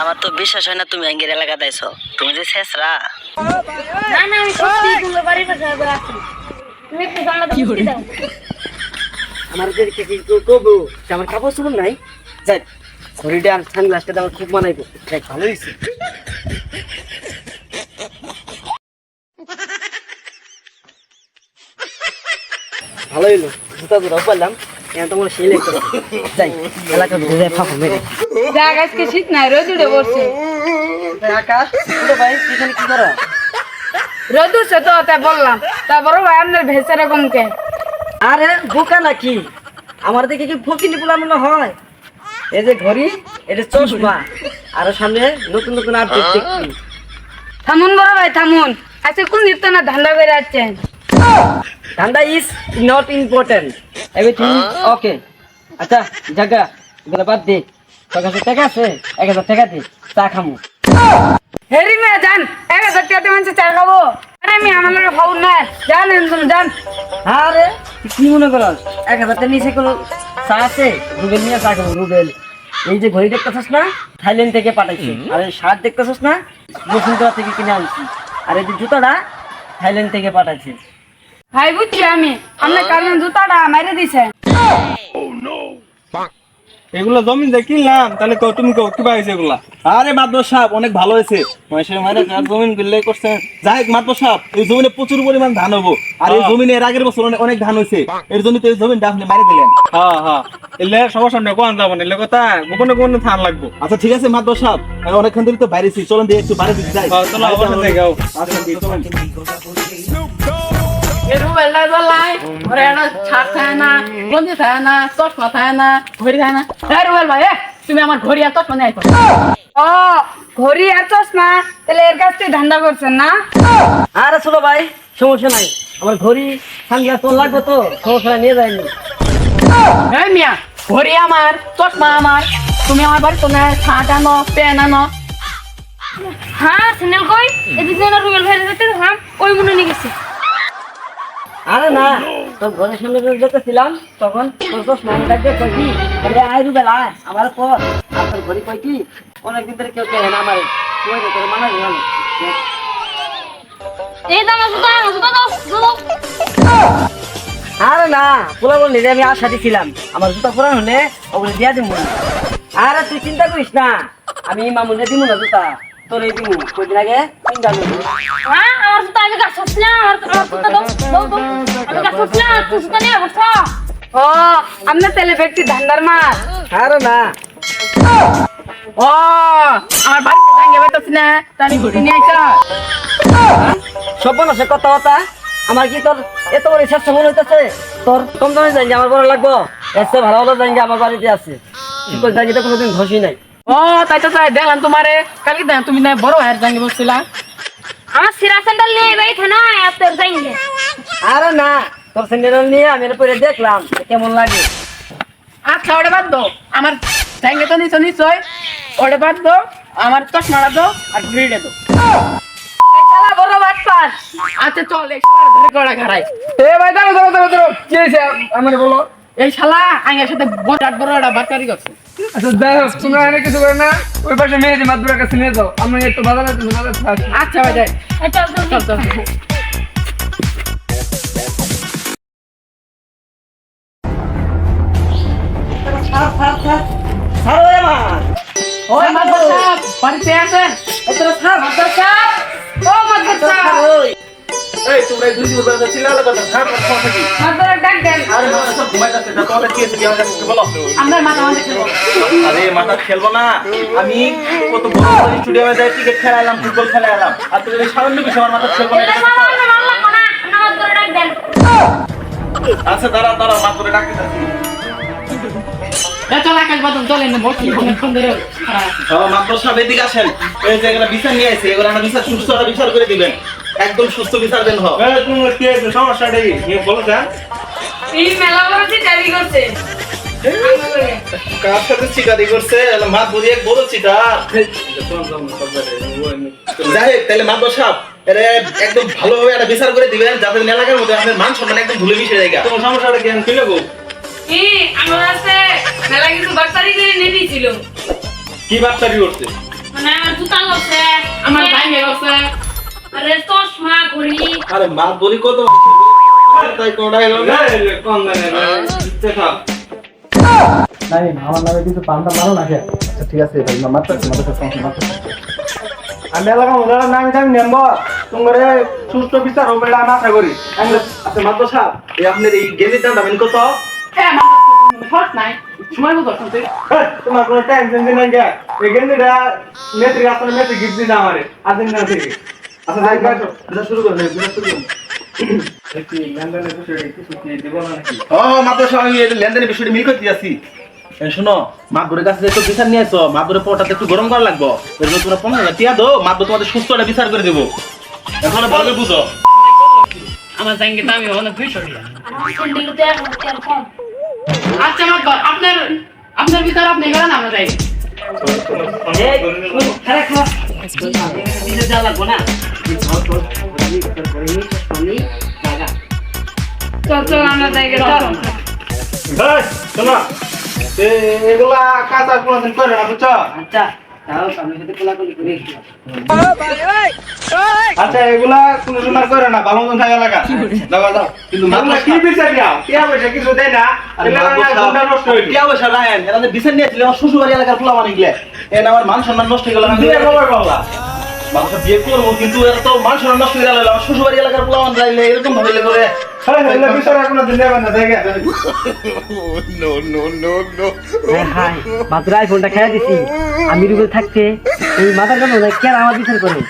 আমার তো বিশ্বাস হয় না তুমি আঙ্গের এলাকাতে আইছো তুমি যে শেষরা। না না আমি সত্যি তোমার বাড়ির কাছে বয়ে তুমি একটু জানলা দাও আমাদেরকে কি কেউ আমার কাপড় চোপড় নাই? যাই আর সানগ্লাসটা আমার খুব মানাইবো। যাই ভালো হয়েছে ভালো হইল জুতা জোড়াও পারলাম। মনে শীত নাই উঠছে তো বললাম বড় ভেসে রকম কে আরে বোকা নাকি আমার দিকে কি ফকিনি পোলা মনে হয় এই যে ঘড়ি এটা চশমা আর সামনে নতুন নতুন থামুন বড় ভাই থামুন আজকে কোন নিত্য না ধান্দা করে যাচ্ছেন ঠান্ডা is not important everything okay আচ্ছা জায়গা এগুলো বাদ দে। তোর কাছে টাকা আছে এক হাজার টাকা দে চা খামু। হেরি মে যান এক হাজার টাকা মানুষ চা খাব। আরে আমি আমার লোক খাব না। একদম যান আরে কি মনে করস? এক হাজার টাকা নিচে কোনো চা আছে? রুবেল নিয়ে চা খাব রুবেল। এই যে ঘড়ি দেখতেছিস না? থাইল্যান্ড থেকে পাঠাইছি। আর এই শার্ট দেখতেছিস না? বসুন্ধরা থেকে কিনে আনছি। আর এই যে জুতাটা থাইল্যান্ড থেকে পাঠাইছি। ভাই বুঝছি আমি। আপনার কারণে জুতাটা মেরে দিছে এগুলো জমিন যে কিনলাম তাহলে কও তুমি কও কি পাইছে এগুলা? আরে মাদবর সাহেব অনেক ভালো হয়েছে। মহেশের মারে যার জমিন কিনলে করছেন যাই হোক মাদবর সাহেব এই জমিনে প্রচুর পরিমাণ ধান হব। আর এই জমিনে এর আগের বছর অনেক- ধান হয়েছে। এর জন্য তো এই জমিনটা আপনি মারি দিলেন। হ্যাঁ হ্যাঁ। এলে সবার সামনে কোন যাব না এলে কথা গোপনে গোপনে থান লাগবো। আচ্ছা ঠিক আছে মাদবর সাহেব আমি অনেকক্ষণ ধরে তো বাইরেছি চলেন দিয়ে একটু বাইরে দিতে যাই। হ্যাঁ, চলো, বাড়িতে অবশ্যই যাও। আচ্ছা, দিয়ে চলেন। এরু বেলা জ্বলাই ঘরে একটা ছাড় থাকে না গঞ্জি থাকে না চশমা থাকে না ঘড়ি থাকে না। হ্যাঁ রুবেল ভাই তুমি আমার ঘড়ি আর চশমা নিয়ে ও ঘড়ি আর চশমা? তাহলে এর কাছ থেকে ধান্দা করছেন না? আরে ছোট ভাই সমস্যা নাই। আমার ঘড়ি সানগ্লাস তোর লাগবে তো। সমস্যা নিয়ে যায়নি এই মিয়া ঘড়ি আমার চশমা আমার। তুমি আমার বাড়ি তো না শার্ট আনো প্যান্ট আনো। হ্যাঁ সিনেল কই? এদিকে রুবেল ভাই যেতে হাম ওই মনে নিয়ে গেছে। আরে না তোর ঘরের সামনে যখন যেতেছিলাম তখন তোর তো স্নান ডাকতে কইছি আরে আয় রুবেল আয় আমার পর আর তোর ঘড়ি কই কি? অনেকদিন ধরে কেউ কেন আমার কই রে তোর মানা গেল এই দাম আরে না পোলা যে আমি আশা দিছিলাম। আমার জুতা পুরান হলে ওগুলো দিয়া দিব আরে তুই চিন্তা করিস না আমি মামুনে দিব না জুতা। তোর এই দিব কদিন আগে? করি হ্যাঁ আমার আমি গাছ ছাড়ছিলাম আমার আমার জুতা দাও দাও দাও। আমি গাছ তুই জুতা নিয়ে বসা। ও তেলে ধান্দার মার আরে না। ও আমার বাড়িতে বেতাছি না তানি নিয়ে আছে কথা কথা। আমার কি তোর এত বড় ইচ্ছা মনে হইতেছে? তোর কম দামে জানি আমার বড় লাগবো। চেয়ে ভালো ভালো জানি আমার বাড়িতে আছে। তুই তোর জানি তো কোনোদিন ঘষি নাই। ও তাই তো তাই দেখলাম তোমারে। কালকে দেখলাম তুমি না বড় ভাইয়ের জাঙ্গে বসছিলা। আমার সিরা স্যান্ডেল নিয়ে বাই থানা তোর যাইঙ্গে আরে না তোর স্যান্ডেল নিয়ে আমি পরে দেখলাম কেমন লাগে? আচ্ছা ওটা বাদ দো আমার জাঙ্গে তো নিচো নিচয় ওটা বাদ দো আমার চশমাটা দো আর ঘুরিটা দো এই শালা বড় বাটপার। আচ্ছা চল ধরে কড়া খারাই এ ভাই দাঁড়ো দাঁড়ো দাঁড়ো দাঁড়ো কি হয়েছে? আমার বলো। এই শালা আঙ্গের সাথে বড় বড় একটা বাটকারি করছে। আচ্ছা যাই হোক তোমরা এনে কিছু করে না। ওই পাশে মেহেদি মাদুরের কাছে নিয়ে যাও। আমি একটু বাজারে বাজারে আচ্ছা ভাই যাই। চল চল চল চল। ছাড় ছাড় ছাড় ছাড় ওরে মা ওই মাদর সাহেব বাড়িতে আছেন এই দুই দিন বেলা আলাদা কথা কথা কি ডাক দেন। আরে মাথা সব ঘুমাই যাচ্ছে কি আমার বলো। মাথা আমাদের আরে মাথা খেলব না। আমি কত বড় স্টুডিয়ামে যাই ক্রিকেট ফুটবল আর সামান্য বিষয় আমার মাথা খেলব না আমার আচ্ছা দাঁড়া দাঁড়া মা তোরে ডাকতে যাচ্ছি চল আকাশ না অনেকক্ষণ ধরে মাত্র সব এদিকে আসেন। এই যে এগুলো বিচার নিয়ে আসে এগুলো একটা বিচার সুস্থ বিচার করে দিবেন। একদম সুস্থ বিচার দেন হোক তুমি কি বলো স্যার এই মেলা বলছি দাবি করছে। কার সাথে চিটারি করছে? মা বুঝিয়ে বড় চিটার। যাই। হোক তাহলে সাহেব এর একদম ভালোভাবে একটা বিচার করে দিবেন যাতে এলাকার মধ্যে আপনার মান সম্মান একদম ভুলে মিশে যায় তোমার সমস্যাটা কি? আমি খুলে গো আমার আছে মেলা কিছু বাচ্চারি করে নিয়ে দিয়েছিল কি বাচ্চারি করছে? মানে আমার জুতা আমার ভাই মেয়ে গেছে আরে চশমা ঘড়ি। আরে মা বলি কত তাই কোনটা এলো না? কম জানে না আমার নামে কিন্তু পান্তা মারো না আচ্ছা ঠিক আছে ভাই মারতে মারতে মারতে আমি এলাকা মধ্যে নাম টাইম নেব তোমার সুস্থ বিচার হবে আমি আশা করি। আচ্ছা মাত্র সাহেব এই আপনার এই গেমের দাম দামেন কত? হ্যাঁ আমার শর্ট নাই। সময় মতো শুনতে এই, তোমার কোনো টেনশন দিন না গে এই গেন্দিটা নেত্রী আপনার মেসে গিফট দিন আমারে। আর্জেন্টিনা থেকে। আচ্ছা যাই কাজ বিজনেস শুরু করুন বিজনেস শুরু করুন লেনদেনের বিষয়টা মিল করতে যাচ্ছি। শোনো মাদুরের কাছে বিচার নিয়ে আসো মাদুরের পটাতে একটু গরম করা লাগবো। এর জন্য তোমরা পনেরো টিয়া দো মাদুর তোমাদের সুস্থ একটা বিচার করে দেবো। এখন ভালো বুঝো। আমার দামি দুইশো কম আচ্ছা আপনার আপনার বিচার আপনি করেন আমরা যাই। খারাপ খারাপ চল চল আমরা যাই চল। এগুলা কাজ আর করে না বুঝছ? আচ্ছা। তাও আমি সাথে কোলাকুলি করে আচ্ছা এগুলা কোনো সময় করে না ভালো মতন থাকা লাগা দাও দাও কিন্তু তোমরা মাদুর কি বিচার দাও কি পয়সা কিছু দেয় না আরে এগুলা মাদুর না গুন্ডা নষ্ট হইল। টিয়া পয়সা রাখেন এরা যে বিচার নিয়েছিল আমার শ্বশুর এলাকার ফুলা মানি গেলে এন আমার মান সম্মান নষ্ট হয়ে গেল আমি বিয়ে খবর পাওয়া মানুষ বিয়ে করব কিন্তু এরা তো মান সম্মান নষ্ট হয়ে গেল আমার শ্বশুর এলাকার ফুলা মান যাইলে এরকম ভাবে করে। হ্যাঁ ফোনটা মাত্র আইফোনটা খেয়ে দিছি। আমি রুবে থাকতে এই মাথার জন্য কেন আমার বিচার করে